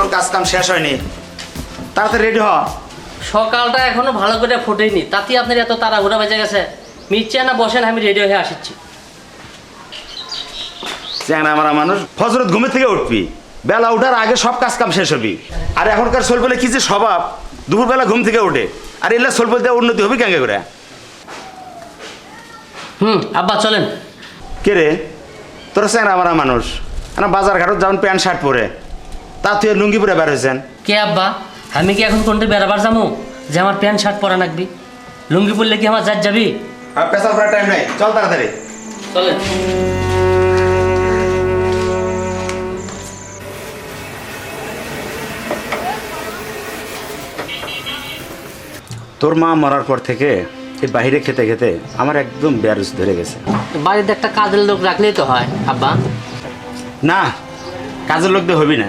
তোর কাজ কাম শেষ হয়নি। তাড়াতাড়ি রেডি হ। সকালটা এখনও ভালো করে ফোটেনি। তাতে আপনার এত তাড়াহুড়া বেজে গেছে। মিচ্ছে না বসেন আমি রেডি হয়ে আসছি। চ্যাংরা মারা মানুষ ফজরত ঘুমে থেকে উঠবি। বেলা উঠার আগে সব কাজ কাম শেষ হবি। আর এখনকার সোল বলে কি যে স্বভাব? দুপুরবেলা ঘুম থেকে উঠে। আর এলে সোল বলতে উন্নতি হবে কেঙ্গে করে? হুম আব্বা চলেন। কে রে? তোর চ্যাংরা মারা মানুষ। না বাজার ঘাটত যেমন প্যান্ট শার্ট পরে। তা তুই লুঙ্গি পরে বের হয়েছেন। কে আব্বা? আমি কি এখন কোনটা বেড়াবার যাব যে আমার প্যান্ট শার্ট পরা লাগবি লুঙ্গি পরলে কি আমার যাত যাবি? আর করার টাইম নাই। চল তাড়াতাড়ি। চলেন। তোর মা মরার পর থেকে এই বাইরে খেতে খেতে আমার একদম ব্যারুস ধরে গেছে। বাড়িতে একটা কাজের লোক রাখলেই তো হয় আব্বা। না কাজের লোক দিয়ে হবি না।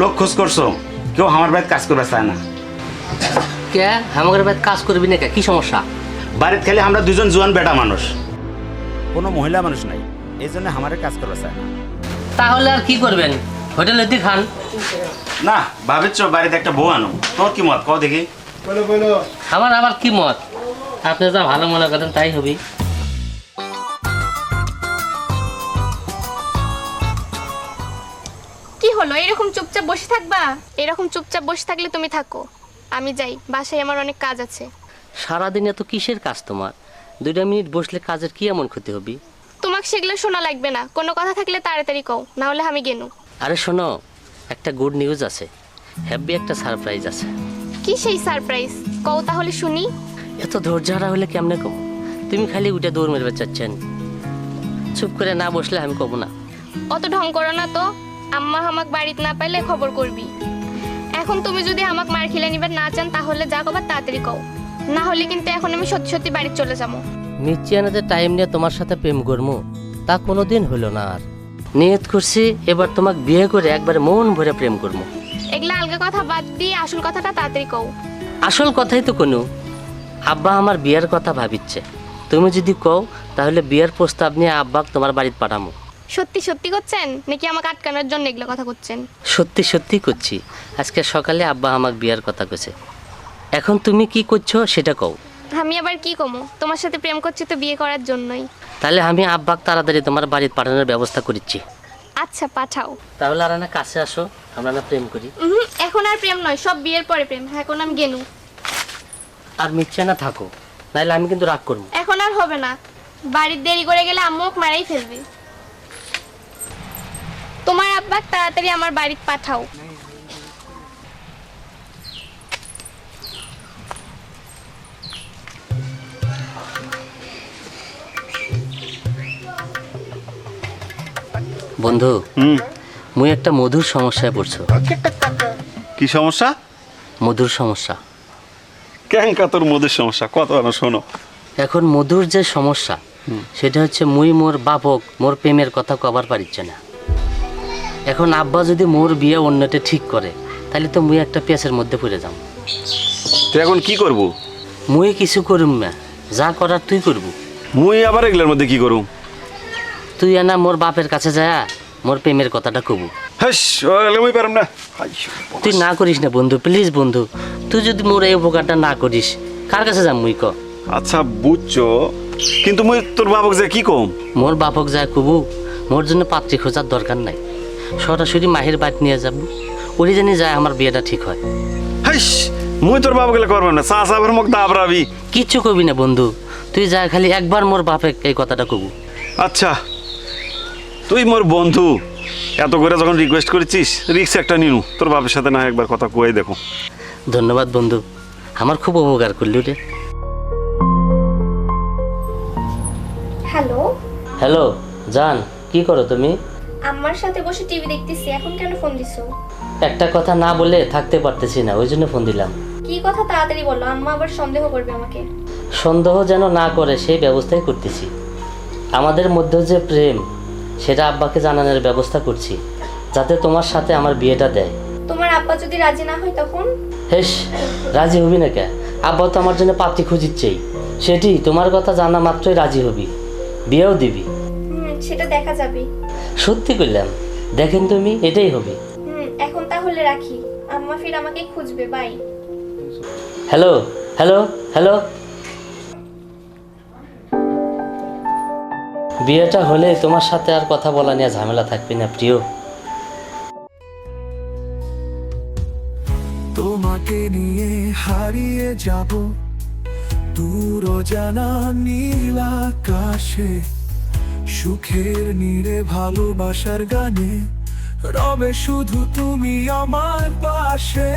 লোক খোঁজ করছ? কেউ আমার বাড়িতে কাজ করবে চায় না। কে? আমাদের বাড়িতে কাজ করবি না কে? কি সমস্যা? বাড়িতে খেলে আমরা দুজন জোয়ান বেটা মানুষ। কোনো মহিলা মানুষ নাই এই জন্য আমার কাজ করবে চায় না। তাহলে আর কি করবেন? হোটেলে দি খান। না ভাবিচ্ছ বাড়িতে একটা বউ আনো? তোর কি মত? কও দেখি। আমার আবার কি মত? আপনি যা ভালো মনে করেন তাই হবি। হলো? এরকম চুপচাপ বসে থাকবা? এরকম চুপচাপ বসে থাকলে তুমি থাকো। আমি যাই বাসায় আমার অনেক কাজ আছে। সারাদিন এত কিসের কাজ তোমার? দুইটা মিনিট বসলে কাজের কি এমন ক্ষতি হবি? তোমাকে সেগুলো শোনা লাগবে না। কোনো কথা থাকলে তাড়াতাড়ি কও না হলে আমি গেনু। আরে শোনো একটা গুড নিউজ আছে। হ্যাপি একটা সারপ্রাইজ আছে। কি সেই সারপ্রাইজ কও তাহলে শুনি। এত ধৈর্য হারা হলে কেমনে কম? তুমি খালি উঠে দৌড় মেরবে চাচ্ছেন চুপ করে না বসলে আমি কব না। অত ঢং করো না তো। আম্মা আমাক বাড়িতে না পাইলে খবর করবি। এখন তুমি যদি আমাকে মার খেলে নিবার না চান তাহলে যা কবার তাড়াতাড়ি কও। না হলে কিন্তু এখন আমি সত্যি সত্যি বাড়ি চলে যাব। মির্চিয়ানাতে টাইম নিয়ে তোমার সাথে প্রেম করব তা কোনোদিন হলো না আর। নিয়ত করছি এবার তোমাকে বিয়ে করে একবারে মন ভরে প্রেম করব এগুলা আলগা কথা বাদ দিয়ে আসল কথাটা তাড়াতাড়ি কও। আসল কথাই তো কোনো। আব্বা আমার বিয়ের কথা ভাবিচ্ছে। তুমি যদি কও তাহলে বিয়ের প্রস্তাব নিয়ে আব্বাক তোমার বাড়িতে পাঠামো। সত্যি সত্যি করছেন? নাকি আমাকে আটকানোর জন্য এগুলো কথা করছেন? সত্যি সত্যি করছি। আজকে সকালে আব্বা আমাকে বিয়ার কথা কইছে। এখন তুমি কি করছ সেটা কও। আমি আবার কি কমো? তোমার সাথে প্রেম করছি তো বিয়ে করার জন্যই। তাহলে আমি আব্বাক তাড়াতাড়ি তোমার বাড়িতে পাঠানোর ব্যবস্থা করিচ্ছি। আচ্ছা পাঠাও। তাহলে আর না কাছে আসো আমরা না প্রেম করি। এখন আর প্রেম নয় সব বিয়ের পরে প্রেম। এখন আমি গেনু। আর মিথ্যা না থাকো নাহলে আমি কিন্তু রাগ করব। এখন আর হবে না। বাড়ির দেরি করে গেলে আম্মু ওকে মারাই ফেলবে। তোমার তাড়াতাড়ি আমার বাড়িতে পাঠাও। বন্ধু হুম। মুই একটা মধুর সমস্যায় পড়ছো। কি সমস্যা? মধুর সমস্যা। ক্যাঙ্কা তোর মধুর সমস্যা? কত আনো শোনো। এখন মধুর যে সমস্যা সেটা হচ্ছে মুই মোর বাপক মোর প্রেমের কথা কবার পারিচ্ছে না। এখন আব্বা যদি মোর বিয়ে অন্যটা ঠিক করে তাহলে তো মুই একটা পেঁচের মধ্যে পড়ে যাম। তুই এখন কি করব? মুই কিছু করুম না যা করার তুই করবু। মুই আবার এগুলোর মধ্যে কি করুম? তুই না মোর বাপের কাছে যায় মোর প্রেমের কথাটা কবু। হাস ওগুলো মুই পারম না। তুই না করিস না বন্ধু প্লিজ বন্ধু তুই যদি মোর এই উপকারটা না করিস কার কাছে যাম মুই ক? আচ্ছা বুঝছ কিন্তু মুই তোর বাবক যে কি কম? মোর বাপক যায় কবু মোর জন্য পাত্রী খোঁজার দরকার নাই। সরাসরি মাহির বাড়ি নিয়ে যাব। ওরি জানি যায় আমার বিয়েটা ঠিক হয়। হাইস মুই তোর বাবক গেলে করব না। চা চাবার মুখ দাবরাবি কিচ্ছু কবি না বন্ধু। তুই যা খালি একবার মোর বাপে এই কথাটা কবু। আচ্ছা তুই মোর বন্ধু। এত করে যখন রিকোয়েস্ট করেছিস রিক্স একটা নিনু। তোর বাপের সাথে না একবার কথা কয়ে দেখো। ধন্যবাদ বন্ধু। আমার খুব উপকার করলি রে। হ্যালো। হ্যালো জান কি করো তুমি? আম্মার সাথে বসে টিভি দেখতেছি এখন কেন ফোন দিছো? একটা কথা না বলে থাকতে পারতেছি না ওই জন্য ফোন দিলাম। কি কথা তাড়াতাড়ি বলো আম্মা আবার সন্দেহ করবে আমাকে। সন্দেহ যেন না করে সেই ব্যবস্থাই করতেছি। আমাদের মধ্যে যে প্রেম সেটা আব্বাকে জানানোর ব্যবস্থা করছি যাতে তোমার সাথে আমার বিয়েটা দেয়। তোমার আব্বা যদি রাজি না হয় তখন? হেস রাজি হবি না কে? আব্বা তো আমার জন্য পাত্রী খুঁজিচ্ছেই। সেটি তোমার কথা জানা মাত্রই রাজি হবি। বিয়েও দিবি। সেটা দেখা যাবে। সত্যি করলাম দেখেন তুমি এটাই হবে। এখন তাহলে রাখি। আম্মা ফির আমাকে খুঁজবে বাই। Hello hello hello. বিয়েটা হলে তোমার সাথে আর কথা বলা নিয়ে ঝামেলা থাকবে না প্রিয়। তোমাকে নিয়ে হারিয়ে যাব দূর জানা নীল আকাশে। সুখের নীড়ে ভালোবাসার গানে, রবে শুধু তুমি আমার পাশে।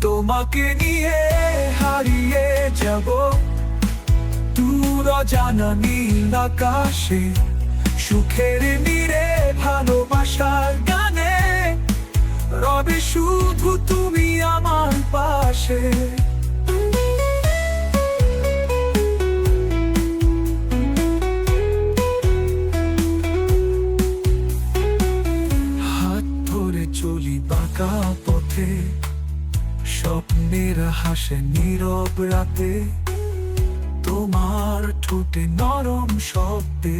তোমাকে নিয়ে হারিয়ে যাব, দূর জানা নীল আকাশে। সুখের নীড়ে ভালোবাসার গানে, রবে শুধু তুমি আমার পাশে। পথে স্বপ্নের হাসে নীরব রাতে তোমার ঠোঁটে নরম শব্দে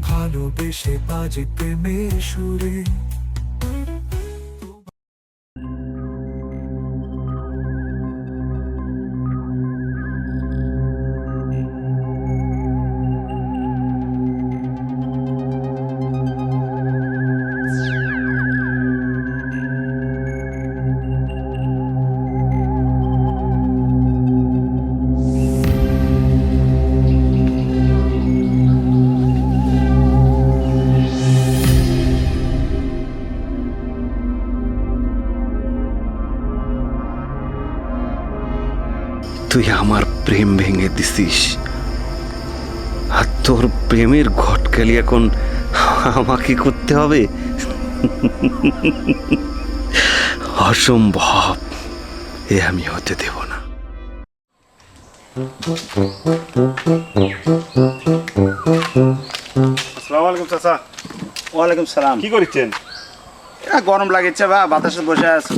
ভালোবেসে বাজে প্রেমের সুরে। তুই আমার প্রেম ভেঙে দিছিস। আর তোর প্রেমের ঘটকালি এখন আমাকে করতে হবে? অসম্ভব। এ আমি হতে দেব না। আসসালামু আলাইকুম চাচা। ওয়ালাইকুম সালাম। কি করছেন এ, গরম লাগেছে বা বাতাসে বসে আছো।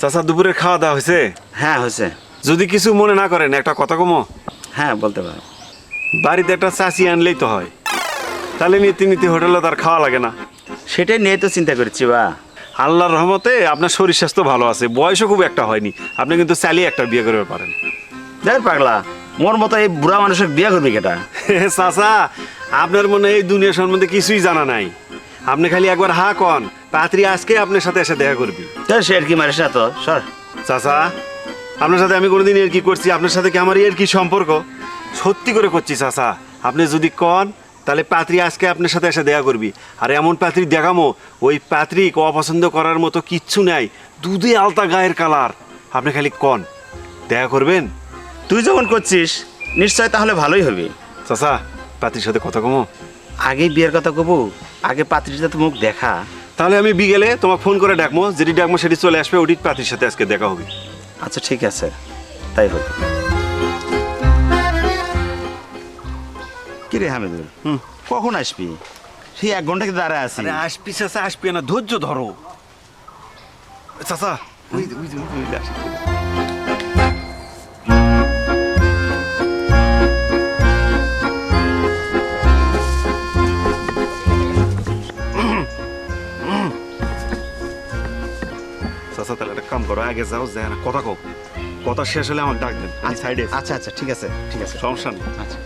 চাচা দুপুরের খাওয়া দাওয়া হয়েছে হ্যাঁ হয়েছে যদি কিছু মনে না করেন একটা কথা কমো? হ্যাঁ বলতে পারো বাড়িতে একটা চাষি আনলেই তো হয়। তাহলে নীতি নীতি হোটেলে তার খাওয়া লাগে না। সেটাই নিয়ে তো চিন্তা করছি বা। আল্লাহর রহমতে আপনার শরীর স্বাস্থ্য ভালো আছে। বয়সও খুব একটা হয়নি। আপনি কিন্তু চালিয়ে একটা বিয়ে করতে পারেন। দেখ পাগলা মোর মতো এই বুড়া মানুষের বিয়ে করবি কেটা? চাচা আপনার মনে হয় এই দুনিয়া সম্বন্ধে কিছুই জানা নাই। আপনি খালি একবার হা কন পাত্রী আজকে আপনার সাথে এসে দেখা করবি। তো সে আর কি মারিস না তো সর। চাচা আপনার সাথে আমি কোনোদিন এর কি করছি আপনার সাথে কি আমার এর কি সম্পর্ক? সত্যি করে করছি চাচা। আপনি যদি কন তাহলে পাত্রী আজকে আপনার সাথে এসে দেখা করবি। আর এমন পাত্রী দেখামো ওই পাত্রী অপছন্দ করার মতো কিচ্ছু নাই দুধে আলতা গায়ের কালার। আপনি খালি কন দেখা করবেন? তুই যখন করছিস নিশ্চয় তাহলে ভালোই হবে। চাচা পাত্রীর সাথে কথা কমো। আগে বিয়ের কথা কবু আগে পাত্রীটা তো মুখ দেখা। তাহলে আমি বিকেলে তোমাকে ফোন করে ডাকবো যেটি ডাকবো সেটি চলে আসবে ওটি পাত্রীর সাথে আজকে দেখা হবে। আচ্ছা ঠিক আছে। তাই হোক। কি রে হামিদুল হুম। কখন আসবি? সেই এক ঘণ্টা কি দাঁড়ায় আছি। আসবি চাচা আসবি না ধৈর্য ধরো। চাচা। ওই ওই ওই যে কাম করো আগে যাও যায় না কথা কও। কথা শেষ হলে আমাকে ডাক দেন আমি সাইডে আচ্ছা আচ্ছা ঠিক আছে ঠিক আছে। সমস্যা নেই। আচ্ছা।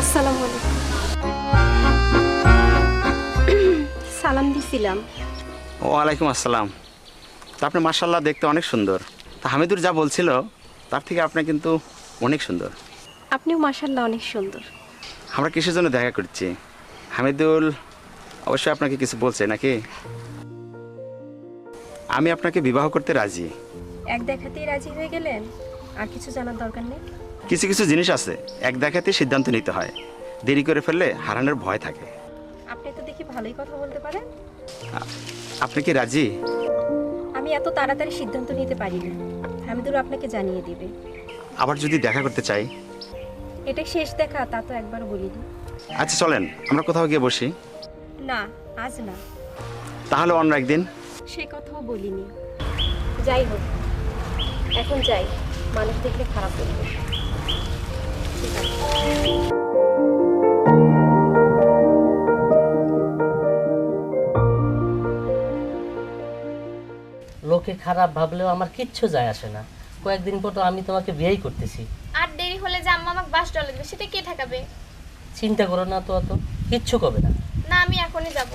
আসসালামু আলাইকুম। সালাম দিছিলাম। ওয়ালাইকুম আসসালাম। তা আপনি মার্শাল্লাহ দেখতে অনেক সুন্দর। তা হামিদুর যা বলছিল তার থেকে আপনি কিন্তু অনেক সুন্দর। আপনিও মাশাল্লাহ অনেক সুন্দর। আমরা কিসের জন্য দেখা করছি? হামিদুল অবশ্যই আপনাকে কিছু বলছে নাকি? আমি আপনাকে বিবাহ করতে রাজি। এক দেখাতেই রাজি হয়ে গেলেন? আর কিছু জানার দরকার নেই? কিছু কিছু জিনিস আছে এক দেখাতে সিদ্ধান্ত নিতে হয়। দেরি করে ফেললে হারানোর ভয় থাকে। আপনি তো দেখি ভালোই কথা বলতে পারেন। আপনি কি রাজি? আমি এত তাড়াতাড়ি সিদ্ধান্ত নিতে পারি না। হামিদুল আপনাকে জানিয়ে দিবে। আবার যদি দেখা করতে চাই? এটা শেষ দেখা তা তো একবার বলিনি। আচ্ছা চলেন আমরা কোথাও গিয়ে বসি। না আজ না। তাহলে অন্য একদিন। সে কথাও বলিনি। যাই হোক এখন যাই। মানুষ দেখলে খারাপ বলবে লোকে খারাপ ভাবলেও আমার কিচ্ছু যায় আসে না। কয়েকদিন পর তো আমি তোমাকে বিয়েই করতেছি। আর দেরি হলে যে আম্মা আমাকে বাস ডলার দেবে সেটা কে ঠেকাবে? চিন্তা করো না তো অত কিচ্ছু কবে না। আমি এখনই যাব।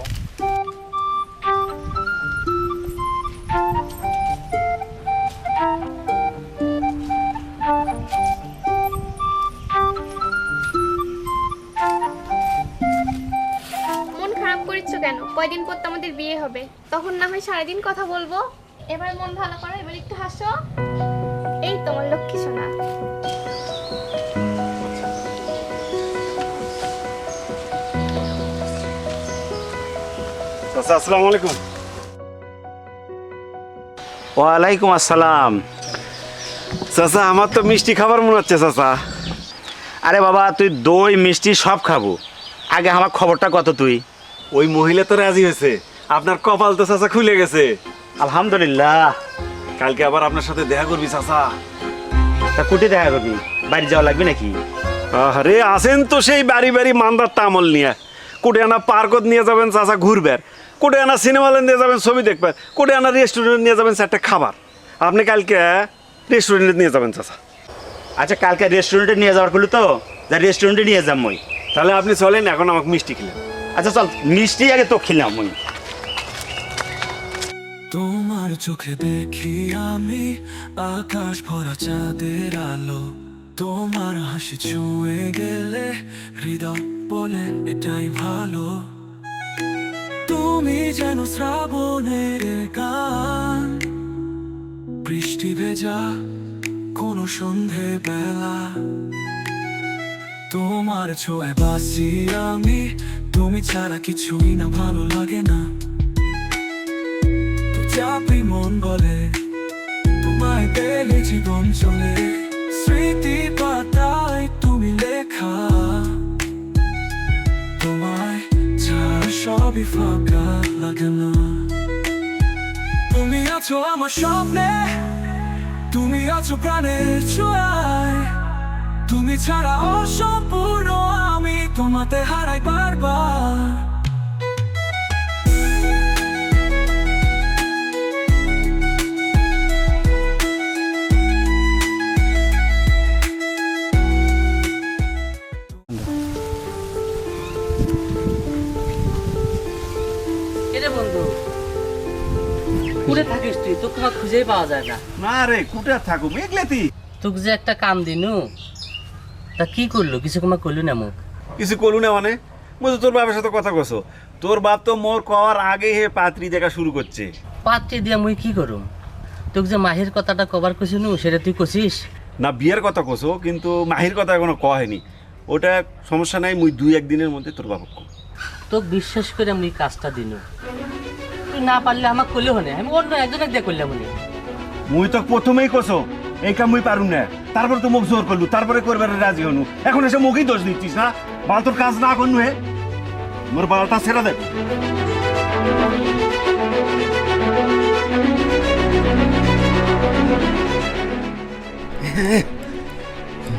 মন খারাপ করিচ্ছ কেন? কয়দিন পর তো আমাদের বিয়ে হবে। তখন না হয় সারাদিন কথা বলব। এবার মন ভালো করো, এবার একটু হাসো। এই তোমার চাচা আসসালামু আলাইকুম। ওয়ালাইকুম আসসালাম। চাচা আমার তো মিষ্টি খাবার মনে হচ্ছে চাচা। আরে বাবা তুই দই মিষ্টি সব খাব। আগে আমার খবরটা কত তুই? ওই মহিলা তো রাজি হয়েছে। আপনার কপাল তো চাচা খুলে গেছে। আলহামদুলিল্লাহ। কালকে আবার আপনার সাথে দেখা করবি চাচা। তা কুটি দেখা করবি? বাড়ি যাওয়া লাগবে নাকি? আরে আসেন তো সেই বাড়ি বাড়ি মান্দার তামল নিয়ে। কোটে আনা পার্কত নিয়ে যাবেন চাচা ঘুরবেন কোটে আনা সিনেমা হলে নিয়ে যাবেন ছবি দেখবেন কোটে আনা রেস্টুরেন্ট নিয়ে যাবেন চারটা খাবার। আপনি কালকে রেস্টুরেন্টে নিয়ে যাবেন চাচা। আচ্ছা কালকে রেস্টুরেন্টে নিয়ে যাওয়ার করল তো যা রেস্টুরেন্টে নিয়ে যাম মই। তাহলে আপনি চলেন এখন আমাকে মিষ্টি খেলেন। আচ্ছা চল মিষ্টি আগে তো খেলাম মই। তোমার চোখে দেখি আমি আকাশ ভরা চাঁদের আলো। তোমার হাসি ছুঁয়ে গেলে হৃদয় বলে এটাই ভালো। তুমি যেন শ্রাবণের গান। বৃষ্টি ভেজা কোনো সন্ধে বেলা। তোমার ছোঁয়ায় বাসি আমি, তুমি ছাড়া কিছুই না, ভালো লাগে না। চাপি মন বলে, তোমায় পেলে জীবন চলে। আছো আমার স্বপ্নে। তুমি আছো প্রাণের ছোঁয়ায় তুমি ছাড়া অসম্পূর্ণ আমি তোমাতে হারাই বারবার। কুড়ে থাকিস তুই? তোকে তোমার খুঁজেই পাওয়া যায় না। না রে কুটে থাকো মেঘলেতি তোকে যে একটা কাম দিনু। তা কি করল? কিছু তোমার করলি না মুখ কিছু করলু না মানে? বুঝো তোর বাবার সাথে কথা কছো তোর বাপ তো মোর কওয়ার আগে হে পাত্রী দেখা শুরু করছে। পাত্রে দিয়া মুই কি করুম তোকে যে মাহির কথাটা কবার কছিনু সেটা তুই কছিস না বিয়ের কথা কছো কিন্তু মাহির কথা এখনও কহেনি। ওটা সমস্যা নাই মুই দুই একদিনের মধ্যে তোর বাবা কম তোকে বিশ্বাস করে মুই কাজটা দিনু। না পারলে আমাকে করলে হনে আমি অন্য একজনের দিয়ে করলাম হনে মুই তো প্রথমেই কছো এই কাম মুই পারুম না। তারপরে তো মুখ জোর করলু তারপরে করবার রাজি হনু। এখন এসে মুখই দোষ দিচ্ছিস না? বাল তোর কাজ না করনু হে? মোর বালটা ছেড়ে দে।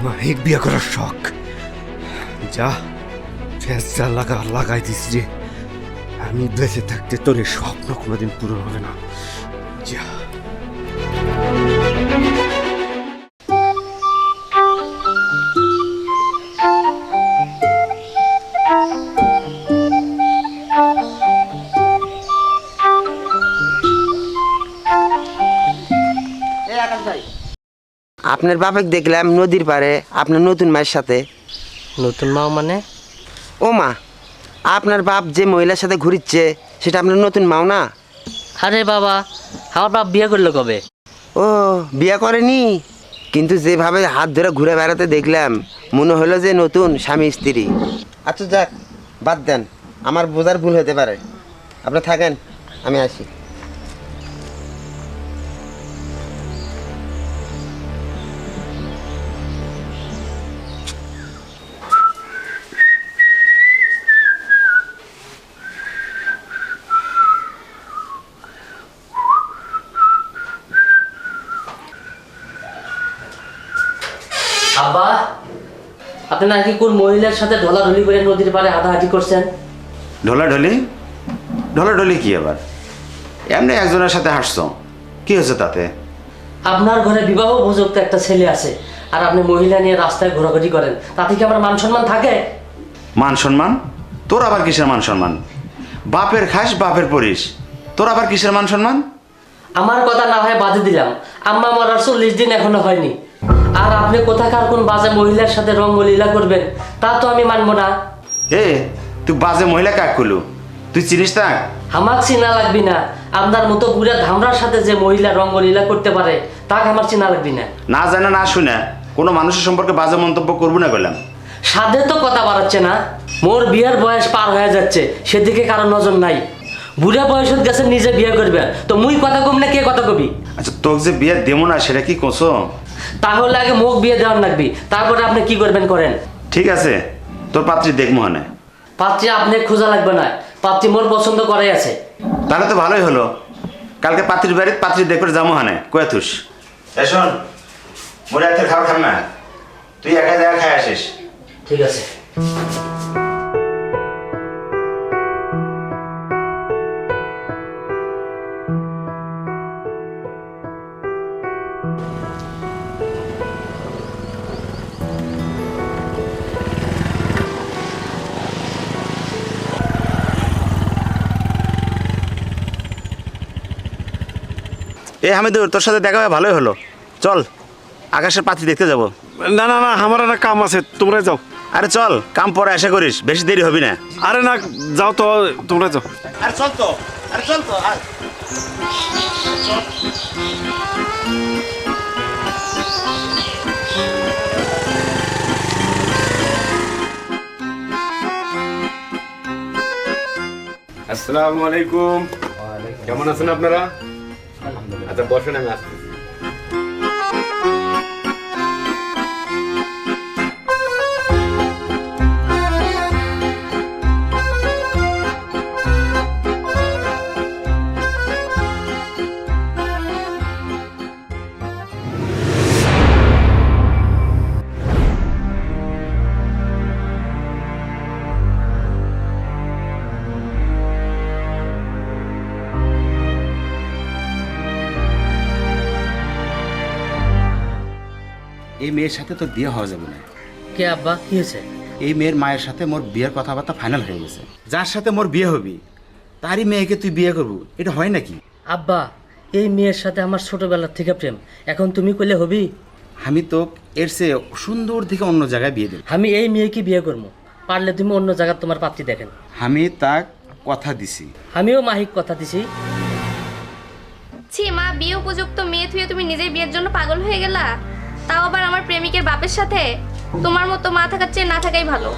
মাহিক বিয়ে করার শখ। যা ফেস যা লাগা লাগাই দিস রে। আমি বেঁচে থাকতে তোর এই স্বপ্ন কোনোদিন পূরণ হবে না। যা। আপনার বাপেক দেখলাম নদীর পাড়ে আপনার নতুন মায়ের সাথে। নতুন মা মানে? ও মা। আপনার বাপ যে মহিলার সাথে ঘুরিচ্ছে সেটা আপনার নতুন মাও না? আরে বাবা আমার বাপ বিয়ে করল কবে? ও বিয়ে করেনি? কিন্তু যেভাবে হাত ধরে ঘুরে বেড়াতে দেখলাম মনে হলো যে নতুন স্বামী স্ত্রী। আচ্ছা যাক বাদ দেন আমার বোঝার ভুল হতে পারে। আপনি থাকেন আমি আসি। আপনি নাকি কোন মহিলার সাথে ঢলাঢলি করে নদীর পাড়ে হাঁটাহাঁটি করছেন? ঢলাঢলি? ঢলাঢলি কি আবার? এমনি একজনের সাথে হাসছো কি হয়েছে তাতে? আপনার ঘরে বিবাহ উপযুক্ত একটা ছেলে আছে আর আপনি মহিলা নিয়ে রাস্তায় ঘোরাঘুরি করেন। তাতে কি আমার মান সম্মান থাকে? মান সম্মান? তোর আবার কিসের মান সম্মান? বাপের খাস বাপের পরিস। তোর আবার কিসের মান সম্মান? আমার কথা না হয় বাদে দিলাম। আম্মা মরার চল্লিশ দিন এখনও হয়নি। আর আপনি কোথাকার কোন বাজে মহিলার সাথে রঙ্গলীলা করবেন তা তো আমি মানবো না। এ তুই বাজে মহিলা কাক করলু তুই চিনিস তা আমার চিনা লাগবি না। আপনার মতো বুড়া ধামরার সাথে যে মহিলা রঙ্গলীলা করতে পারে তাকে আমার চিনা লাগবি না। না জানে না শুনে কোনো মানুষের সম্পর্কে বাজে মন্তব্য করব না বললাম সাধে তো কথা বাড়াচ্ছে না। মোর বিয়ের বয়স পার হয়ে যাচ্ছে সেদিকে কারও নজর নাই। বুড়া বয়সত গেছে নিজে বিয়ে করবে। তো মুই কথা কম না কে কথা কবি? আচ্ছা তোকে যে বিয়ে দেবো না সেটা কি কোসো? তাহলে আগে মুখ বিয়ে দেওয়ার লাগবি। তারপরে আপনি কি করবেন করেন? ঠিক আছে তোর পাত্রী দেখব হানে পাত্রী আপনি খোঁজা লাগবে না। পাত্রী মোর পছন্দ করাই আছে। তাহলে তো ভালোই হলো। কালকে পাত্রীর বাড়িতে পাত্রী দেখে যাব হানে কয়ে থুস। শোন মোরে একটা খাবার খাম না। তুই একা জায়গা খাই আসিস। ঠিক আছে। হামিদুর তোর সাথে দেখা হয়ে ভালোই হলো। চল আকাশের পাত্রী দেখতে যাব। না না না আমার একটা কাম আছে তোমরা যাও। আরে চল কাম পরে আশা করিস বেশি দেরি হবি না। আরে না যাও তো তোমরা যাও। আরে চল তো আরে চল তো আসসালামু আলাইকুম। কেমন আছেন আপনারা? আচ্ছা বসেন আমি আসছি। এই মেয়ের সাথে তোর বিয়ে হওয়া যাবে না। কে আব্বা? কি হয়েছে? এই মেয়ের মায়ের সাথে মোর বিয়ের কথাবার্তা ফাইনাল হয়ে গেছে। যার সাথে মোর বিয়ে হবি তারই মেয়েকে তুই বিয়ে করব। এটা হয় নাকি? আব্বা এই মেয়ের সাথে আমার ছোটবেলার থেকে প্রেম। এখন তুমি কইলে হবি? আমি তো এর চেয়ে সুন্দর দিকে অন্য জায়গায় বিয়ে দেব। আমি এই মেয়েকে বিয়ে করব। পারলে তুমি অন্য জায়গায় তোমার পাত্রী দেখেন। আমি তা কথা দিছি। আমিও মাহিক কথা দিছি। ছি মা বিয়ে উপযুক্ত মেয়ে থুয়ে তুমি নিজেই বিয়ের জন্য পাগল হয়ে গেলা। তাও আবার আমার প্রেমিকের বাপের সাথে? তোমার মতো মা থাকার চেয়ে না থাকাই ভালো।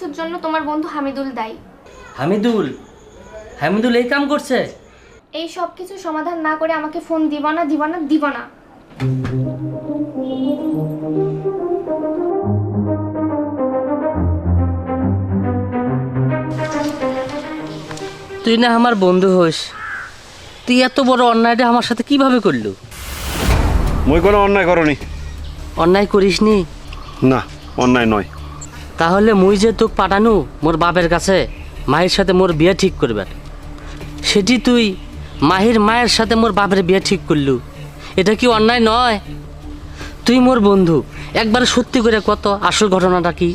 কিছুর জন্য তোমার বন্ধু হামিদুল দায়ী। হামিদুল? হামিদুল এই কাম করছে? এই সব কিছু সমাধান না করে আমাকে ফোন দিবা না দিবা না দিবা না। তুই না আমার বন্ধু হোস। তুই এত বড় অন্যায়টা আমার সাথে কীভাবে করলু? মই কোনো অন্যায় করনি। অন্যায় করিসনি? না অন্যায় নয়। তাহলে মুই যে তোকে পাঠানু মোর বাপের কাছে মায়ের সাথে মোর বিয়ে ঠিক করবার। সেটি তুই মাহির মায়ের সাথে মোর বাপের বিয়ে ঠিক করলু। এটা কি অন্যায় নয়? তুই মোর বন্ধু, একবার সত্যি করে কত আসল ঘটনাটা কি?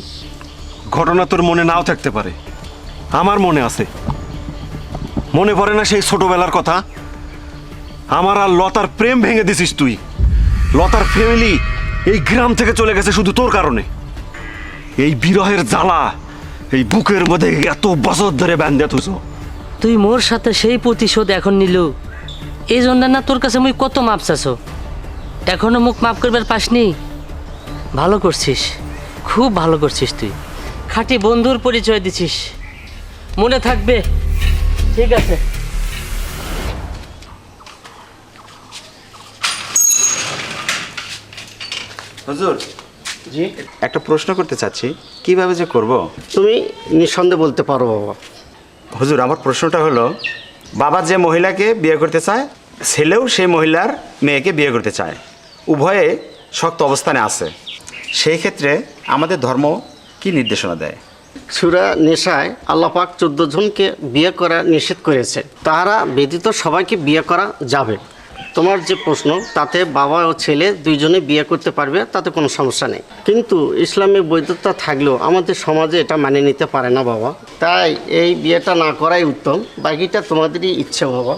ঘটনা তোর মনে নাও থাকতে পারে। আমার মনে আছে। মনে পড়ে না সেই ছোটবেলার কথা? আমার আর লতার প্রেম ভেঙে দিছিস তুই। লতার ফ্যামিলি এই গ্রাম থেকে চলে গেছে শুধু তোর কারণে। এই বিরহের জ্বালা এই বুকের মধ্যে এত বছর ধরে বান্ধে তুছো তুই মোর সাথে সেই প্রতিশোধ এখন নিল। এই জন্য না তোর কাছে মুই কত মাপ চাছো এখনও মুখ মাপ করবার পাসনি? ভালো করছিস খুব ভালো করছিস তুই। খাঁটি বন্ধুর পরিচয় দিছিস। মনে থাকবে? ঠিক আছে। হুজুর জি? একটা প্রশ্ন করতে চাচ্ছি কীভাবে যে করব? তুমি নিঃসন্দেহে বলতে পারো বাবা। হুজুর আমার প্রশ্নটা হলো বাবা যে মহিলাকে বিয়ে করতে চায় ছেলেও সেই মহিলার মেয়েকে বিয়ে করতে চায়। উভয়ে শক্ত অবস্থানে আছে। সেই ক্ষেত্রে আমাদের ধর্ম কি নির্দেশনা দেয়? সুরা নেশায় আল্লাপাক চোদ্দ জনকে বিয়ে করা নিষেধ করেছে। তারা ব্যতীত সবাইকে বিয়ে করা যাবে। তোমার যে প্রশ্ন, তাতে বাবা ও ছেলে দুইজনে বিয়ে করতে পারবে, তাতে কোনো সমস্যা নেই। কিন্তু ইসলামে বৈধতা থাকলেও আমাদের সমাজে এটা মানে নিতে পারে না বাবা। তাই এই বিয়েটা না করাই উত্তম, বাকিটা তোমাদেরই ইচ্ছে বাবা।